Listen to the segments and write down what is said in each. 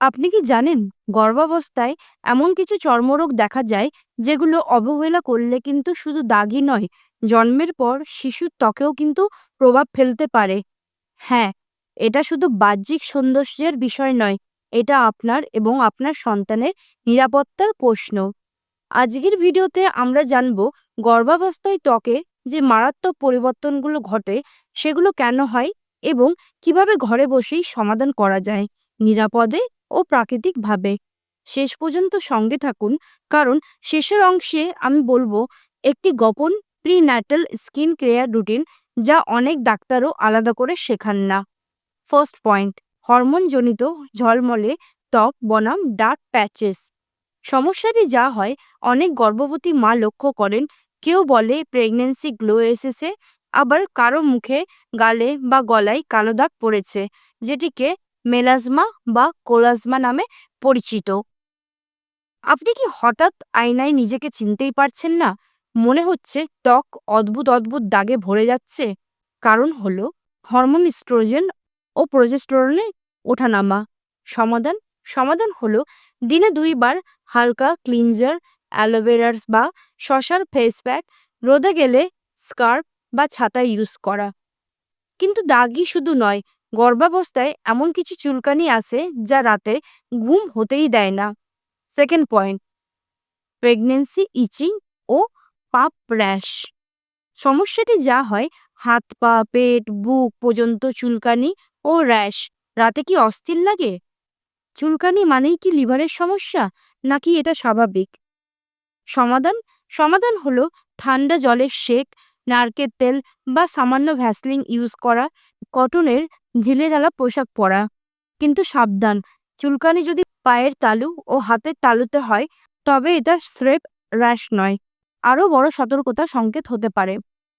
আপনি কি জানেন গর্ভাবস্থায় এমন কিছু চর্মরোগ দেখা যায় যেগুলো অবহেলা করলে কিন্তু শুধু দাগই নয়, জন্মের পর শিশুর ত্বকেও কিন্তু প্রভাব ফেলতে পারে? হ্যাঁ এটা শুধু বাহ্যিক সৌন্দর্যের বিষয় নয়, এটা আপনার এবং আপনার সন্তানের নিরাপত্তার প্রশ্ন। আজকের ভিডিওতে আমরা জানব গর্ভাবস্থায় ত্বকে যে মারাত্মক পরিবর্তনগুলো ঘটে সেগুলো কেন হয় এবং কীভাবে ঘরে বসেই সমাধান করা যায়, নিরাপদে ও প্রাকৃতিকভাবে। শেষ পর্যন্ত সঙ্গে থাকুন, কারণ শেষের অংশে আমি বলব, একটি গোপন প্রিন্যাটাল স্কিন কেয়ার রুটিন যা অনেক ডাক্তারও আলাদা করে শেখান না। ফার্স্ট পয়েন্ট হরমোনজনিত ঝলমলে ত্বক বনাম ডার্ক প্যাচেস সমস্যাটি যা হয়, অনেক গর্ভবতী মা লক্ষ্য করেন, কেউ বলে প্রেগনেন্সি গ্লো এসেছে, আবার কারও মুখে, গালে বা গলায় কালো দাগ পড়েছে, যেটিকে মেলাজমা বা কোলাজমা নামে পরিচিত। আপনি কি হঠাৎ আয়নায় নিজেকে চিনতেই পারছেন না? মনে হচ্ছে ত্বক অদ্ভুত অদ্ভুত দাগে ভরে যাচ্ছে। কারণ হলো হরমোন স্ট্রোজেন ও প্রজেস্টোরনে ওঠানামা। সমাধান সমাধান হলো দিনে দুইবার হালকা ক্লিনজার, অ্যালোভেরার বা শশার ফেস প্যাক, রোদে গেলে স্কার্ফ বা ছাতা ইউজ করা। কিন্তু দাগই শুধু নয় গর্ভাবস্থায় এমন কিছু চুলকানি আসে যা রাতে ঘুম হতেই দেয় না। সেকেন্ড পয়েন্ট প্রেগনেন্সি ইচিং ও পাপ র্যাশ সমস্যাটি যা হয়, হাত পা, পেট, বুক পর্যন্ত চুলকানি ও র্যাশ রাতে কি অস্থির লাগে? চুলকানি মানেই কি লিভারের সমস্যা, নাকি এটা স্বাভাবিক? সমাধান সমাধান হলো ঠান্ডা জলের শেক, নারকেল তেল বা সামান্য ভ্যাসলিন ইউজ করা, কটনের ঢিলেঢালা পোশাক পরা। কিন্তু সাবধান, চুলকানি যদি পায়ের তালু ও হাতের তালুতে হয়, তবে এটা স্রেপ র্যাশ নয়। আরও বড় সতর্কতা সংকেত হতে পারে।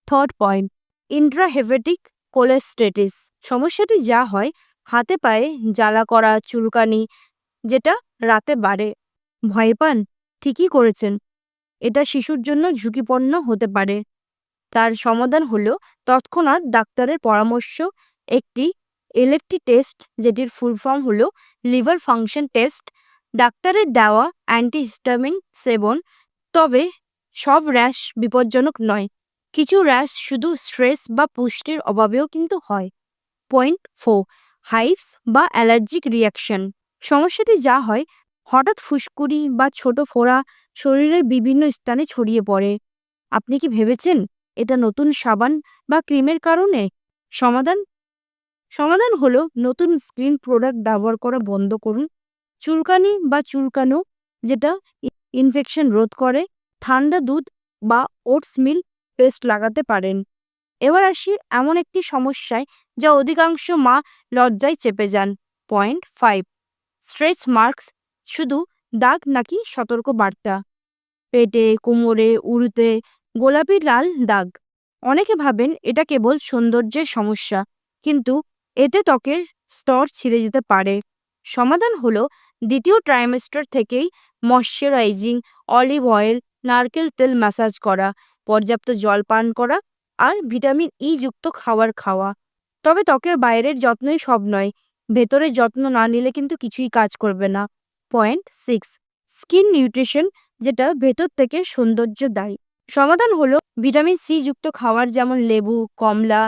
থার্ড পয়েন্ট ইন্ট্রাহেভেটিক কোলেস্টেটিস সমস্যাটি যা হয়, হাতে পায়ে জ্বালা করা, চুলকানি, যেটা রাতে বাড়ে। ভয় পান? ঠিকই করেছেন। এটা শিশুর জন্য ঝুঁকিপূর্ণ হতে পারে। তার সমাধান হলো তৎক্ষণাৎ ডাক্তারের পরামর্শ, একটি এলএফটি টেস্ট যেটির ফুল ফর্ম হলো লিভার ফাংশন টেস্ট ডাক্তারের দেওয়া অ্যান্টিহিস্টামিন সেবন, তবে সব র্যাশ বিপজ্জনক নয়। কিছু র্যাশ শুধু স্ট্রেস বা পুষ্টির অভাবেও কিন্তু হয়। পয়েন্ট ফোর হাইভস বা অ্যালার্জিক রিয়াকশন সমস্যাটি যা হয়, হঠাৎ ফুসকুড়ি বা ছোট ফোড়া শরীরের বিভিন্ন স্থানে ছড়িয়ে পড়ে। আপনি কি ভেবেছেন এটা নতুন সাবান বা ক্রিমের কারণে? সমাধান? সমাধান হলো নতুন স্ক্রিন প্রোডাক্ট ব্যবহার করা বন্ধ করুন। চুলকানি বা চুলকানো, যেটা ইনফেকশন রোধ করে, ঠান্ডা দুধ বা ওটস মিল পেস্ট লাগাতে পারেন। এবার আসি এমন একটি সমস্যায় যা অধিকাংশ মা লজ্জায় চেপে যান। পয়েন্ট ফাইভ, স্ট্রেচ মার্কস, শুধু দাগ নাকি সতর্ক বার্তা পেটে, কোমরে উড়ুতে গোলাপি লাল দাগ। অনেকে ভাবেন এটা কেবল সৌন্দর্যের সমস্যা, কিন্তু এতে ত্বকের স্তর ছিঁড়ে যেতে পারে। সমাধান হলো দ্বিতীয় ট্রাইমেস্টার থেকেই ময়শ্চারাইজিং অলিভ অয়েল নারকেল তেল ম্যাসাজ করা, পর্যাপ্ত জল পান করা আর ভিটামিন ই যুক্ত খাবার খাওয়া। তবে ত্বকের বাইরের যত্নই সব নয় ভেতরের যত্ন না নিলে কিন্তু কিছুই কাজ করবে না। পয়েন্ট সিক্স স্কিন নিউট্রিশন যেটা ভেতর থেকে সৌন্দর্য দেয়। সমাধান হলো ভিটামিন সি যুক্ত খাবার যেমন লেবু, কমলা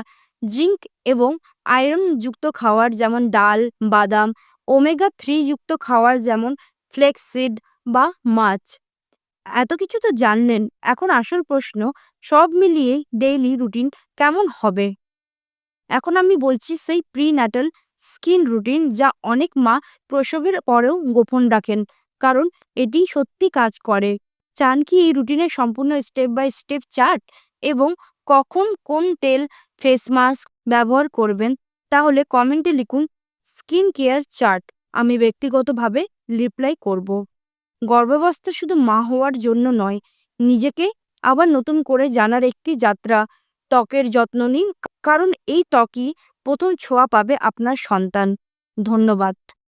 জিঙ্ক এবং আয়রন যুক্ত খাবার যেমন ডাল, বাদাম, ওমেগা থ্রি যুক্ত খাওয়ার যেমন ফ্লেক্সিড বা মাছ। এত কিছু তো জানলেন, এখন আসল প্রশ্ন, সব মিলিয়ে ডেইলি রুটিন কেমন হবে? এখন আমি বলছি সেই প্রি ন্যাটাল স্কিন রুটিন যা অনেক মা প্রসবের পরেও গোপন রাখেন, কারণ এটি সত্যি কাজ করে। চান কি এই রুটিনের সম্পূর্ণ স্টেপ বাই স্টেপ চার্ট? এবং কখন কোন তেল ফেস মাস্ক ব্যবহার করবেন, তাহলে কমেন্টে লিখুন, স্কিন কেয়ার চার্ট আমি ব্যক্তিগতভাবে রিপ্লাই করব। গর্ভাবস্থা শুধু মা হওয়ার জন্য নয়, নিজেকে আবার নতুন করে জানার একটি যাত্রা, ত্বকের যত্ন নিন, কারণ এই ত্বকই প্রথম ছোঁয়া পাবে আপনার সন্তান। ধন্যবাদ।